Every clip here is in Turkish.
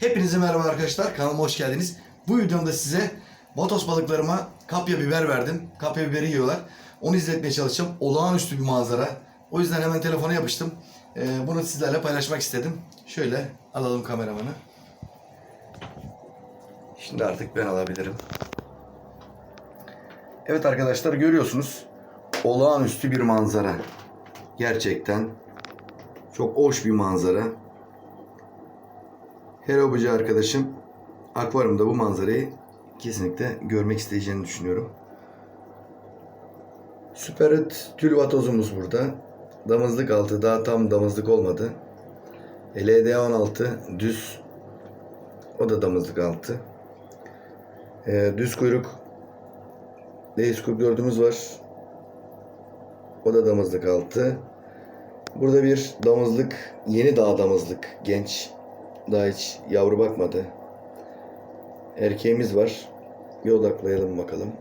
Hepinize merhaba arkadaşlar. Kanalıma hoş geldiniz. Bu videomda size Vatos balıklarıma kapya biber verdim. Kapya biberi yiyorlar. Onu izletmeye çalışacağım. Olağanüstü bir manzara. O yüzden hemen telefona yapıştım. Ee, bunu sizlerle paylaşmak istedim. Şöyle alalım kameramanı. Şimdi artık ben alabilirim. Evet arkadaşlar görüyorsunuz. Olağanüstü bir manzara. Gerçekten çok hoş bir manzara. Her hobici arkadaşım akvaryumda bu manzarayı kesinlikle görmek isteyeceğini düşünüyorum. Süperit tülvatozumuz burada. Damızlık altı daha tam damızlık olmadı. LD16 düz. O da damızlık altı. Ee, düz kuyruk DS44'ümüz var. O da damızlık altı. Burada bir damızlık, yeni daha damızlık, genç. Daha hiç yavru bakmadı. Erkeğimiz var. Bir odaklayalım bakalım.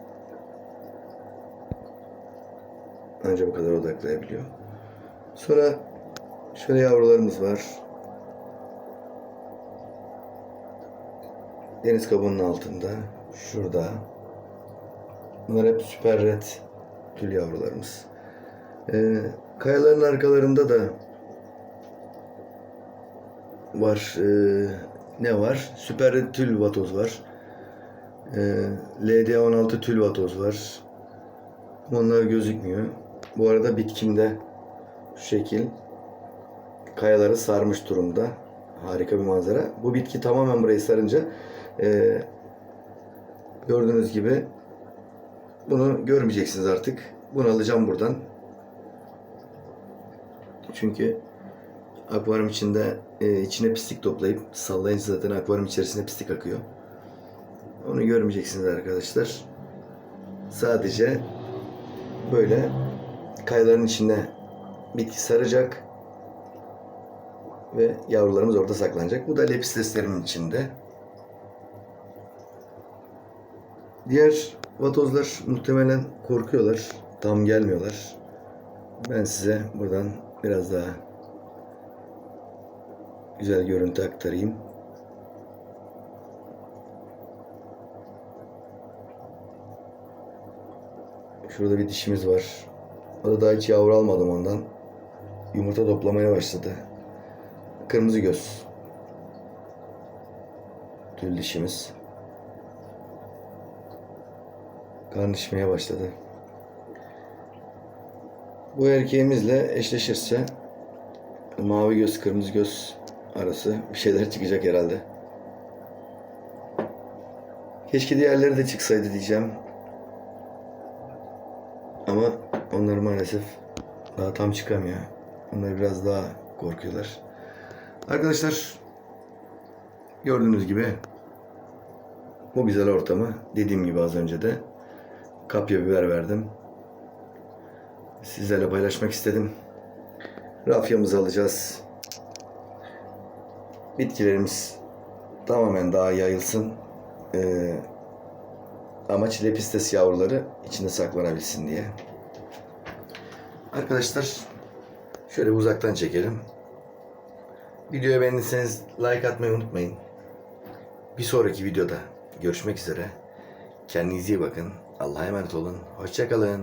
Anca bu kadar odaklayabiliyor. Sonra şöyle yavrularımız var. Deniz kabuğunun altında. Şurada. Bunlar hep süper red tül yavrularımız. Ee, kayaların arkalarında da var. Ee, ne var? Süper tül vatoz var. Ee, LD16 tül vatoz var. Onlar gözükmüyor. Bu arada bitkimde şu şekil kayaları sarmış durumda. Harika bir manzara. Bu bitki tamamen burayı sarınca ee, gördüğünüz gibi bunu görmeyeceksiniz artık. Bunu alacağım buradan. Çünkü akvaryum içinde e, içine pislik toplayıp sallayınca zaten akvaryum içerisinde pislik akıyor. Onu görmeyeceksiniz arkadaşlar. Sadece böyle kayaların içine bitki saracak ve yavrularımız orada saklanacak. Bu da lepisteslerin içinde. Diğer vatozlar muhtemelen korkuyorlar. Tam gelmiyorlar. Ben size buradan biraz daha güzel görüntü aktarayım. Şurada bir dişimiz var. O da daha hiç yavru almadım ondan. Yumurta toplamaya başladı. Kırmızı göz. Tül dişimiz. Karnışmaya başladı. Bu erkeğimizle eşleşirse mavi göz kırmızı göz arası bir şeyler çıkacak herhalde. Keşke diğerleri de çıksaydı diyeceğim. Ama onlar maalesef daha tam çıkamıyor. Onlar biraz daha korkuyorlar. Arkadaşlar gördüğünüz gibi bu güzel ortamı dediğim gibi az önce de kapya biber verdim. Sizlerle paylaşmak istedim. Rafyamızı alacağız. Bitkilerimiz tamamen daha yayılsın. Ee, amaç lepistes yavruları içinde saklanabilsin diye. Arkadaşlar şöyle uzaktan çekelim. Videoyu beğendiyseniz like atmayı unutmayın. Bir sonraki videoda görüşmek üzere. Kendinize iyi bakın. Allah'a emanet olun. Hoşçakalın.